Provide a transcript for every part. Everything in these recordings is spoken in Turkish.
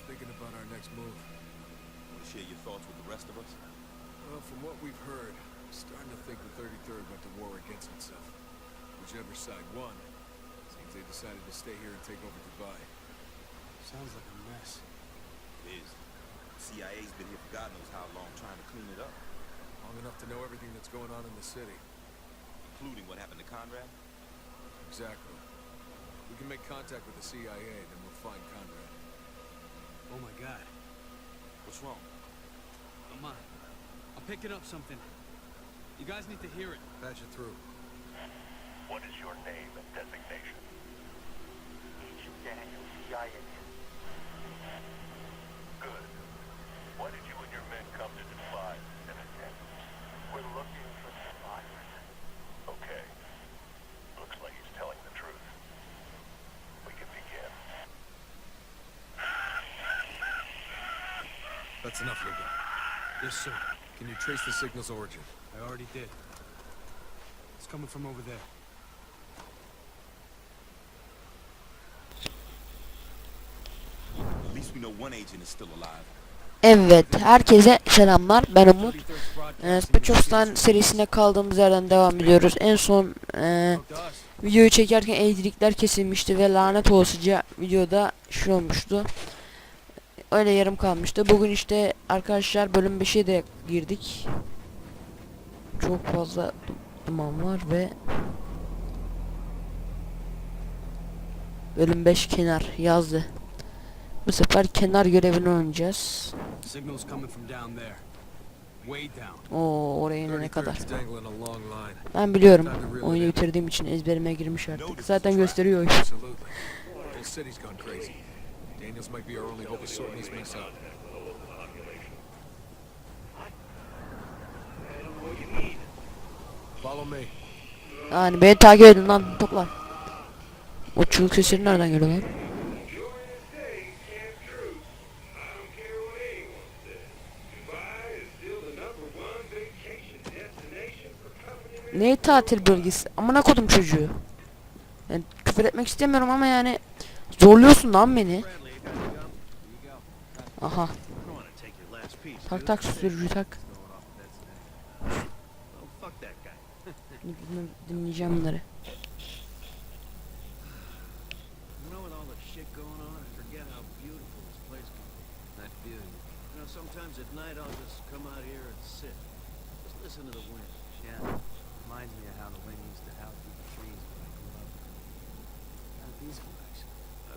Just thinking about our next move. Want to share your thoughts with the rest of us? Well, from what we've heard, I'm starting to think the 33rd went to war against itself. Whichever side won, seems they decided to stay here and take over Dubai. Sounds like a mess. It is. CIA's been here for God knows how long trying to clean it up, Long enough to know everything that's going on in the city. including what happened to Conrad. Exactly. We can make contact with the CIA, then we'll find Conrad. Oh my god. What's wrong? Come on. Uh, I'm picking up something. You guys need to hear it. Patch it through. What is your name and designation? Agent Daniel, CIA. Good. Why did you and your men come to Dubai, Lieutenant? We're looking That's enough, Lugo. Yes, sir. Can you trace the signal's origin? I already did. It's coming from over there. At least we know one agent is still alive. Evet, herkese selamlar. Ben Umut. 33rd Squad Spec Ops'tan serisine kaldığımız yerden devam ediyoruz. En son e, us. videoyu çekerken elektrikler kesilmişti ve lanet olasıca videoda şu olmuştu. Öyle yarım kalmıştı. Bugün işte arkadaşlar bölüm 5'e de girdik. Çok fazla du- duman var ve bölüm 5 kenar yazdı. Bu sefer kenar görevini oynayacağız. Signal's coming from down there. Way down. Oo oraya inene kadar. 33rd's dangling a long line. Ben biliyorum. Oyunu bitirdiğim için ezberime girmiş artık. Zaten gösteriyor Daniels might be our only hope of sorting these mess out. Yani beni takip edin lan toplar. O çığlık sesleri nereden geliyor lan? Ne tatil bölgesi? Amına kodum çocuğu. Ben küfür etmek istemiyorum ama yani zorluyorsun lan beni. Aha. Tak tak sürücü tak. Din- Dinleyeceğim bunları. How sometimes at night I'll just come out here and sit. Just listen to the wind. Yeah. Reminds me of how the wind used to howl through the trees when I grew up. Of peaceful.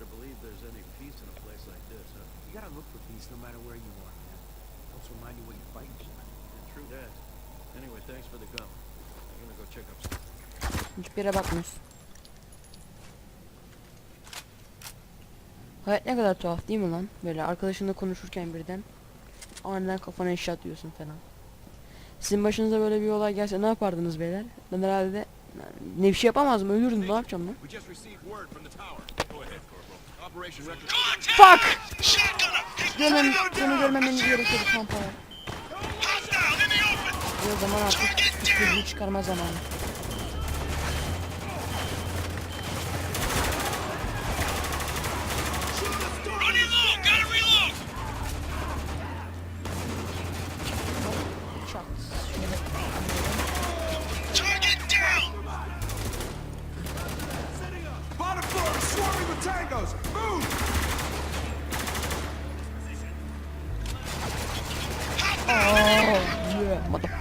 Hard to believe there's any peace in a place like this, huh? You gotta look for peace no matter where you are, man. Helps remind you what you're fighting for. Yeah, true that. Anyway, thanks for the gum. I'm gonna go check up. Hiçbir yere bakmıyoruz. Hayat ne kadar tuhaf değil mi lan? Böyle arkadaşınla konuşurken birden aniden kafana eşya atıyorsun falan. Sizin başınıza böyle bir olay gelse ne yapardınız beyler? Ben herhalde ne bir şey yapamazdım ölürdüm ne yapacağım lan? Fuck! Görmem, seni görmemeniz gerekiyordu kampanya. O zaman artık istediği çıkarma zamanı.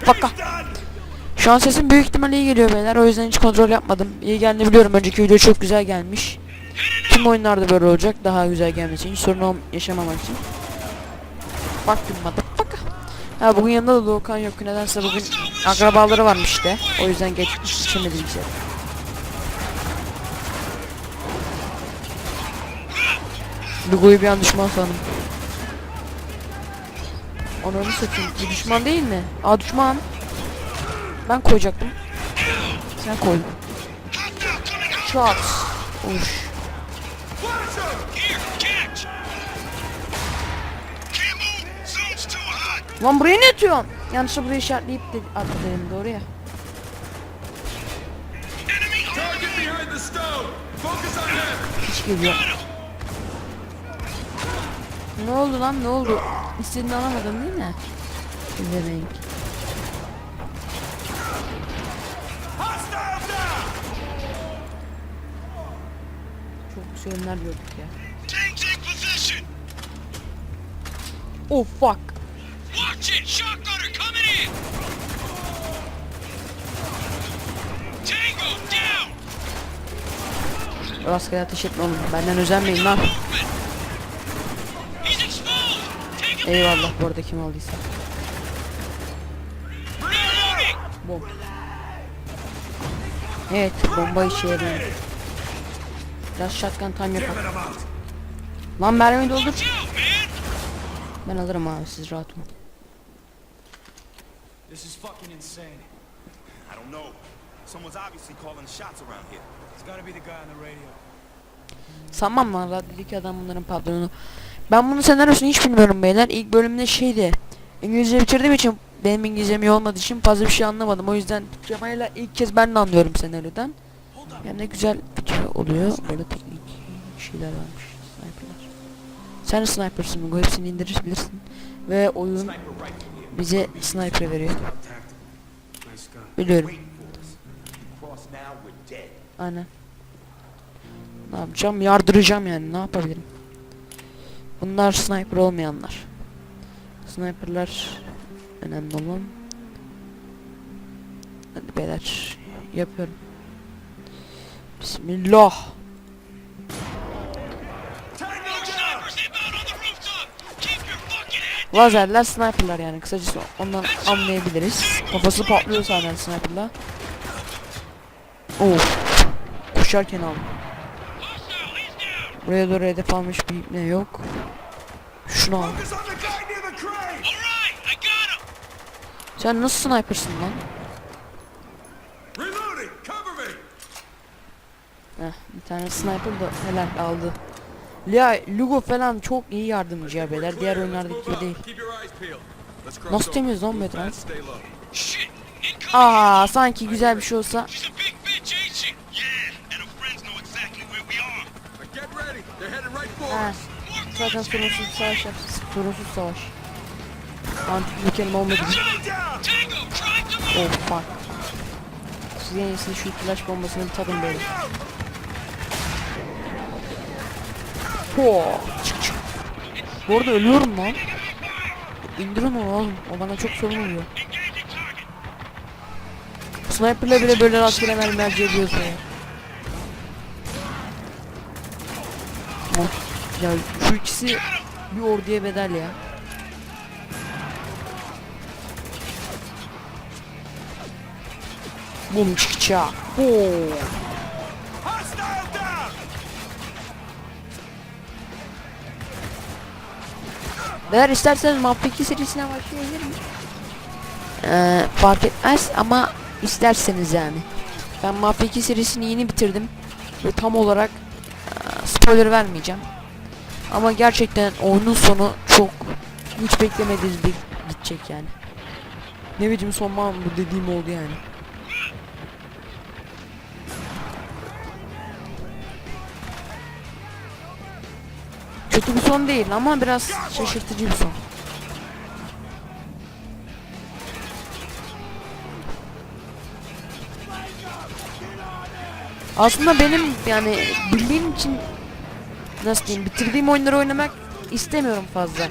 Motherfucker. Şu an sesim büyük ihtimalle iyi geliyor beyler. O yüzden hiç kontrol yapmadım. İyi geldiğini biliyorum. Önceki video çok güzel gelmiş. Tüm oyunlarda böyle olacak. Daha güzel gelmesi için. Sorun ol- yaşamamak için. Baktım motherfucker. Ha bugün yanında da Doğukan yok. Nedense bugün akrabaları varmış işte. O yüzden geç geçemedi bize. Lugo'yu bir an düşman sandım. Ananı satayım. Bu düşman değil mi? Aa düşman. Ben koyacaktım. Sen koydun. Çat. Uş. Lan buraya ne atıyorsun? Yanlışlıkla burayı işaretleyip de dedim doğru ya. Hiç geliyor. Ne oldu lan ne oldu? İstediğini alamadın değil mi? Demek. Hostile down! Çok güzeller gördük ya. Oh fuck. Watch it! Shotgunner coming in! Tango down! Rastgele ateş etme oğlum. Benden özenmeyin lan. He's exposed! Take him Eyvallah bu arada kim aldıysa. Bom. Evet bomba işe yarıyor. Biraz shotgun time yapalım. Lan mermi doldur. Ben alırım abi siz rahat olun. This is fucking insane. I don't know. Someone's obviously calling the shots around here. It's gotta be the guy on the radio. Sanmam lan radyodaki adam bunların patronu. Ben bunun senaryosunu hiç bilmiyorum beyler. İlk bölümde şeydi. İngilizce bitirdiğim için benim İngilizcem iyi olmadığı için fazla bir şey anlamadım. O yüzden Cemal'le ilk kez ben de anlıyorum senaryodan. Hem de güzel video oluyor. Böyle teknik şeyler varmış. Sniper'lar. Sen sniper'sın Mugo. Hepsini indirir bilirsin. Ve oyun bize sniper veriyor. Biliyorum. Aynen. Ne yapacağım? Yardıracağım yani. Ne yapabilirim? Bunlar sniper olmayanlar. Sniperlar önemli olan. Hadi beyler yapıyorum. Bismillah. Lazerler sniperlar yani kısacası ondan anlayabiliriz. Kafası patlıyor zaten sniperla. Of. Koşarken aldım. Buraya doğru hedef almış bir ne yok. Şunu al. Sen nasıl sniper'sın lan? Heh, bir tane sniper da helal aldı. Ya Lugo falan çok iyi yardımcı ya beyler. Diğer oyunlardaki gibi değil. Nasıl temiyoruz lan! Incoming! Aa sanki güzel bir şey olsa. She's a big bitch, ain't she? Yeah, and her friends know exactly where we are. But get ready. They're headed right for Ha, zaten sorunsuz savaş yapsın. Sorunsuz savaş. Antik bir kelime olmadı. Oh fuck. Siz en iyisi şu flash bombasını bir tadın böyle. Ho, çık çık. Bu arada ölüyorum lan. İndirin onu oğlum. O bana çok sorun oluyor. Sniper'la bile böyle rastgele mermi harcayabiliyorsun ya. Oh, ya şu ikisi bir orduya bedel ya. Bum çıkça. Down! Eğer isterseniz Mafya 2 serisine başlayabilirim. Ee, fark etmez ama isterseniz yani. Ben Mafya 2 serisini yeni bitirdim. Ve tam olarak e, spoiler vermeyeceğim. Ama gerçekten oyunun sonu çok hiç beklemediğiniz gidecek yani. Ne bileyim son bu dediğim oldu yani. Kötü bir son değil ama biraz şaşırtıcı bir son. Aslında benim yani bildiğim için nasıl diyeyim bitirdiğim oyunları oynamak istemiyorum fazla.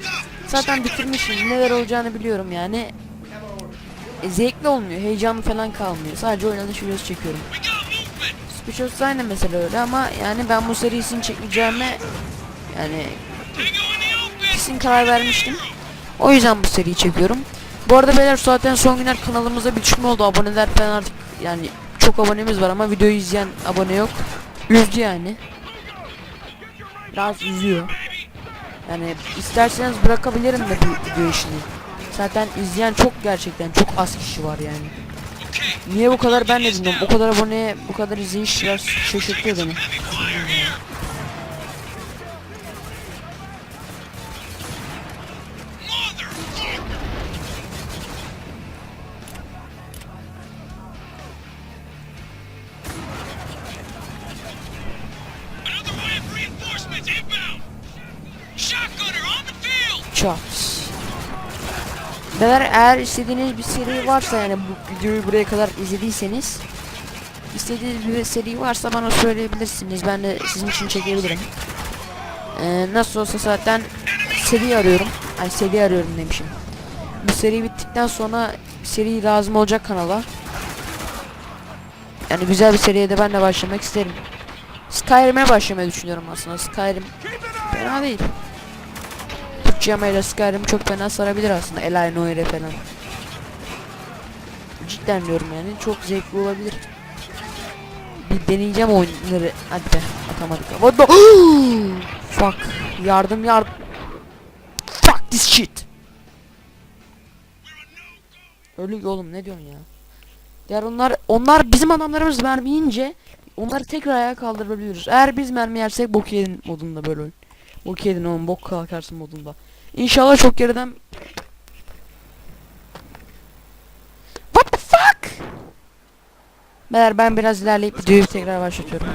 Zaten bitirmişim neler olacağını biliyorum yani. E, zevkli olmuyor heyecanlı falan kalmıyor sadece oynanış videosu çekiyorum. Suspicious aynı mesela öyle ama yani ben bu serisini çekmeyeceğime yani kesin karar vermiştim. O yüzden bu seriyi çekiyorum. Bu arada beyler zaten son günler kanalımızda bir düşme oldu. Aboneler falan artık yani çok abonemiz var ama videoyu izleyen abone yok. Üzdü yani. Biraz üzüyor. Yani isterseniz bırakabilirim de bu video işini. Zaten izleyen çok gerçekten çok az kişi var yani. Niye bu kadar ben de bilmiyorum. O kadar aboneye bu kadar izleyiş biraz şaşırtıyor beni. Beyler eğer istediğiniz bir seri varsa yani bu videoyu buraya kadar izlediyseniz istediğiniz bir seri varsa bana söyleyebilirsiniz. Ben de sizin için çekebilirim. Ee, nasıl olsa zaten seri arıyorum. Ay seri arıyorum demişim. Bu seri bittikten sonra seri lazım olacak kanala. Yani güzel bir seriye de ben de başlamak isterim. Skyrim'e başlamayı düşünüyorum aslında. Skyrim fena değil. Türkçe yamayla Skyrim çok fena sarabilir aslında. Elay Noire falan. Cidden diyorum yani çok zevkli olabilir. Bir deneyeceğim oyunları. Hadi be atamadık. What the Fuck. Yardım yardım. Fuck this shit. Ölü oğlum ne diyorsun ya? Diğer onlar onlar bizim adamlarımız mermi yiyince onları tekrar ayağa kaldırabiliyoruz. Eğer biz mermi yersek bok yedin modunda böyle oyun. Bok yedin oğlum bok kalkarsın modunda. İnşallah çok geriden What the fuck? Beyler ben biraz ilerleyip videoyu tekrar başlatıyorum.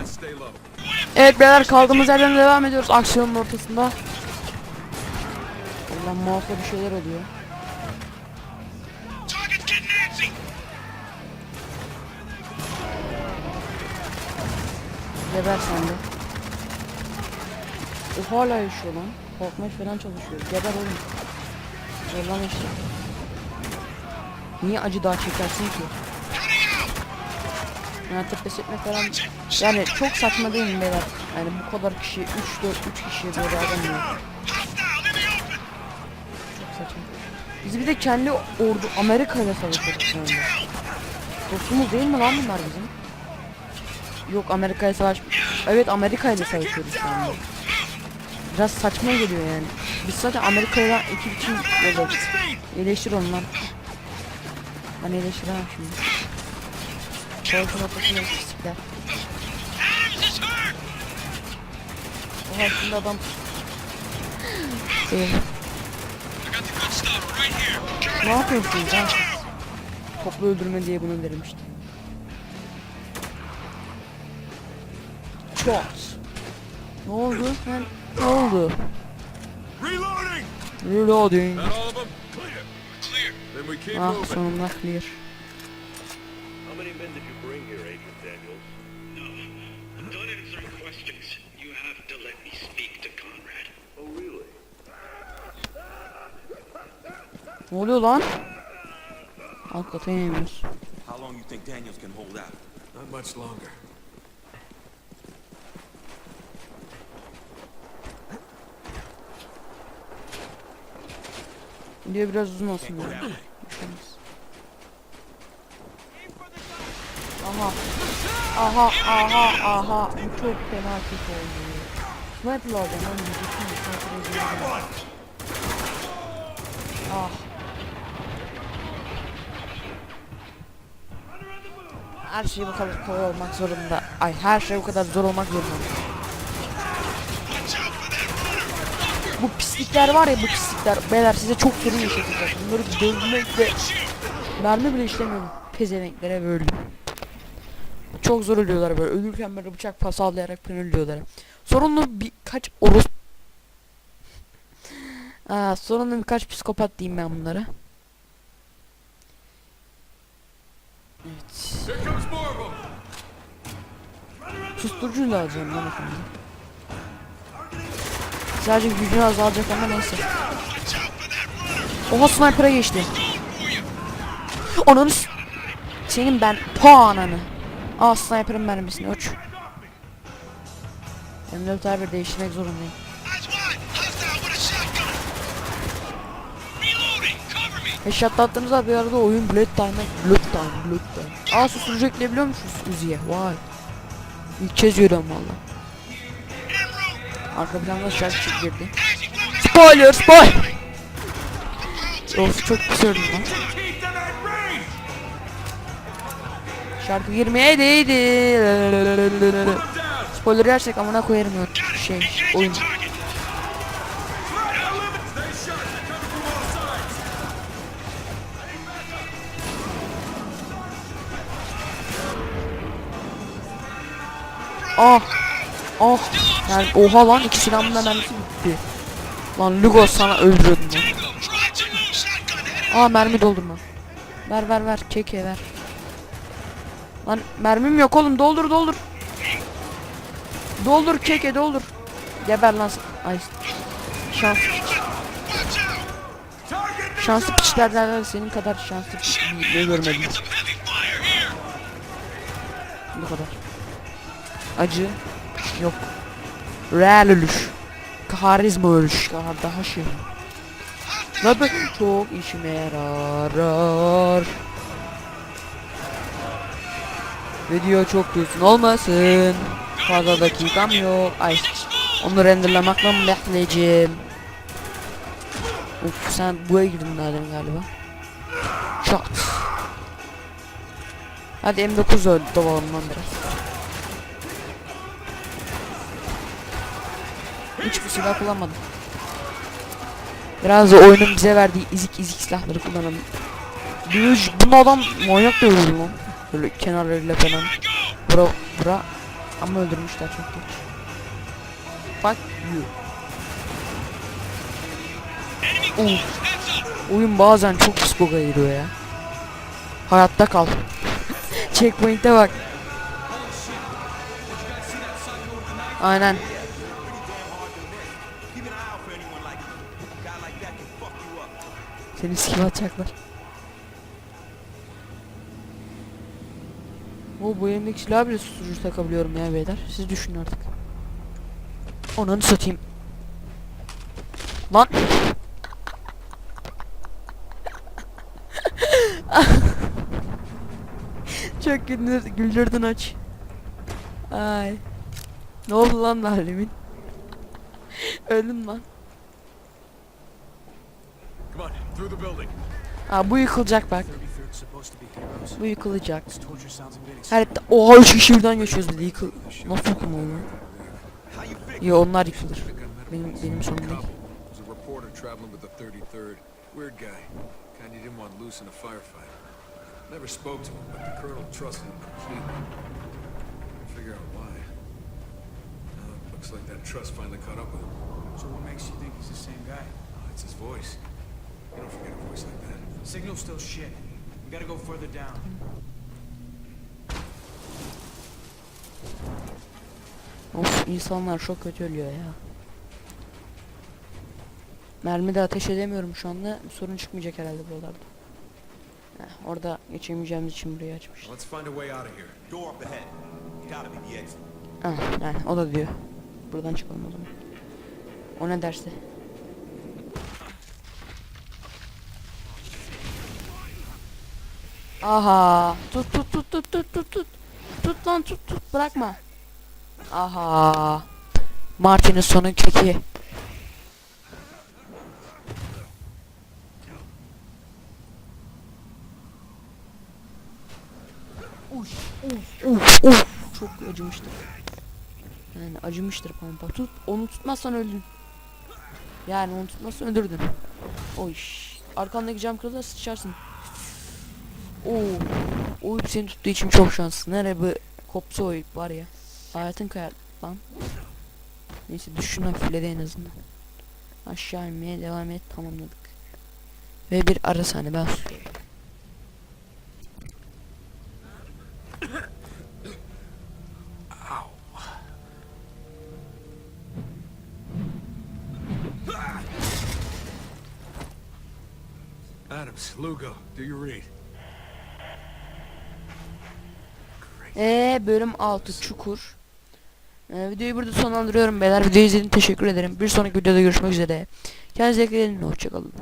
Evet beyler kaldığımız yerden devam ediyoruz aksiyonun ortasında. Allah muhafza bir şeyler oluyor. Geber sen de. O hala yaşıyor lan. Korkmaya falan çalışıyor. Geber oğlum. Lan işte. Niye acı daha çekersin ki? Yani tepes etmek falan yani çok saçma değil mi beyler? Yani bu kadar kişi 3 4 3 kişi böyle adam open! Çok saçma. Biz bir de kendi ordu Amerika ile savaşıyoruz şu. Dostumuz değil mi lan bunlar bizim? Yok Amerika ile savaş... Evet Amerika ile savaşıyoruz şu anda. Biraz saçma geliyor yani. Biz zaten Amerika'ya iki için böyle iyileştir onu lan. Ben iyileştiremem şimdi. Savaşın ortasında pislikler. Adams is hurt! Oha şimdi adam... Ee, ne yapıyorsunuz siz? Toplu öldürme diye bunu verilmişti. Shots. Ne oldu? Ben ne oldu? Reloading! Reloading. That all of them? Clear. Then we keep Ah moving. sonunda clear. How many men did you bring here, Agent Daniels? No. Don't answer questions. You have to let me speak to Conrad. Oh, really? Ne oluyor lan? Alt kata inemiyoruz. How long you think Daniels can hold out? Not much longer. Video biraz uzun olsun Can't go ya. that way. Düşeriz. Aha. Aha aha aha. Bu çok fena kötü oldu. Sniper alacağım lan. Bütün sniper izleyelim. Ah. Her şey bu kadar kolay olmak zorunda. Ay her şey bu kadar zor olmak zorunda. Pislikler var ya bu pislikler. Beyler size çok sorun yaşatacak. Bunları dövmekle mermi bile işlemiyorum. Pezevenklere böyle. Çok zor ölüyorlar böyle. Ölürken böyle bıçak pasallayarak falan ölüyorlar. Sorunlu birkaç oros... Aa, sorunlu birkaç psikopat diyeyim ben bunlara. Evet. Susturucu lazım lan efendim. Sadece gücünü azalacak ama neyse. Oha sniper'a geçti. Ananı Senin ben po ananı. Aa sniper'ın mermisini uç. M4 abi değiştirmek zorundayım. Headshot attığınızda bir arada oyun Blood Time'e Blood Time Blood Time. Aa susturucu ekleyebiliyor musunuz Uzi'ye? Vay. İlk kez görüyorum valla. Arka planda şarkı girdi. Spoiler spoiler. Of çok pis öldüm lan. Şarkı girmeye değdi. Down! Spoiler yersek amına koyarım şey oyun. All sides! Ah. Ah. Yani oha lan iki silahımın mermisi bitti. Lan Lugos sana öldürüyordum headed Aa mermi doldurma. Ver ver ver. Keke ver. Lan mermim yok oğlum doldur doldur. Doldur keke doldur. Geber lan. Ay. Şans. Şanslı piçlerden senin kadar şanslı piç ne görmedim. Bu kadar. Acı yok. Real ölüş. Karizma ölüş. Daha, şey. Tabii çok işime yarar. Video çok uzun olmasın. Fazla dakikam yok. Ay. Onu renderlamakla mı bekleyeceğim? Uf sen buya girdin daha galiba. Şat. Hadi M9 öldü dolalım lan biraz. Hiçbir silah kullanmadım. Biraz da oyunun bize verdiği izik izik silahları kullanalım. Bir bunu adam manyak öldürdü lan. Böyle kenarlarıyla falan. Bura bura. Ama öldürmüşler çok geç. Fuck you. Uf. Oyun bazen çok pis boga giriyor ya. Hayatta kal. Checkpoint'e bak. Aynen. Seni sikim atacaklar. O bu elimdeki silahı bile susturucu takabiliyorum ya beyler. Siz düşünün artık. Onanı satayım. Lan. Çok güldür, güldürdün aç. Ay. Ne oldu lan Nalim'in? Öldün lan. Come on, through the building. Aa bu yıkılacak bak. 33rd supposed to be heroes. Bu yıkılacak. Her oha üç kişi birden geçiyoruz bir de yıkıl. Nasıl yıkılma fix? Ya onlar yıkılır. Benim benim sorunum değil. Cop was a reporter traveling with the 33rd. Weird guy. Kind you didn't want loose in a firefight. Never spoke to him, but the colonel trusted him completely. Figure out why. Uh, looks like that trust finally caught up with him. So what makes you think he's the same guy? Oh, it's his voice. You don't forget a voice like that. Signal's still shit. We gotta go further down. Of insanlar çok kötü ölüyor ya. Mermi de ateş edemiyorum şu anda. Bir sorun çıkmayacak herhalde buralarda. Heh, orada geçemeyeceğimiz için burayı açmış. Let's find a way out of here. Door up ahead. Gotta be the exit. Ah, yani o da diyor. Buradan çıkalım o zaman. O ne derse. Aha. Tut tut tut tut tut tut tut. Tut lan tut tut bırakma. Aha. Martin'in sonu keki. Uf uf uf. Çok acımıştır. Yani acımıştır pampa. Tut onu tutmazsan öldün. Yani onu tutmazsan öldürdün. O iş. Arkandaki cam kırılır sıçarsın. Oo. O ip seni tuttuğu için çok şanslı. Nereye bu kopsa o ip var ya. Hayatın kayar lan. Neyse düşün hafifledi en azından. Aşağı inmeye devam et tamamladık. Ve bir ara sahne ben Adams, Lugo, do you read? Bölüm 6 çukur. Ee, videoyu burada sonlandırıyorum beyler. Videoyu izlediğiniz teşekkür ederim. Bir sonraki videoda görüşmek üzere. Kendinize iyi bakın. Hoşçakalın.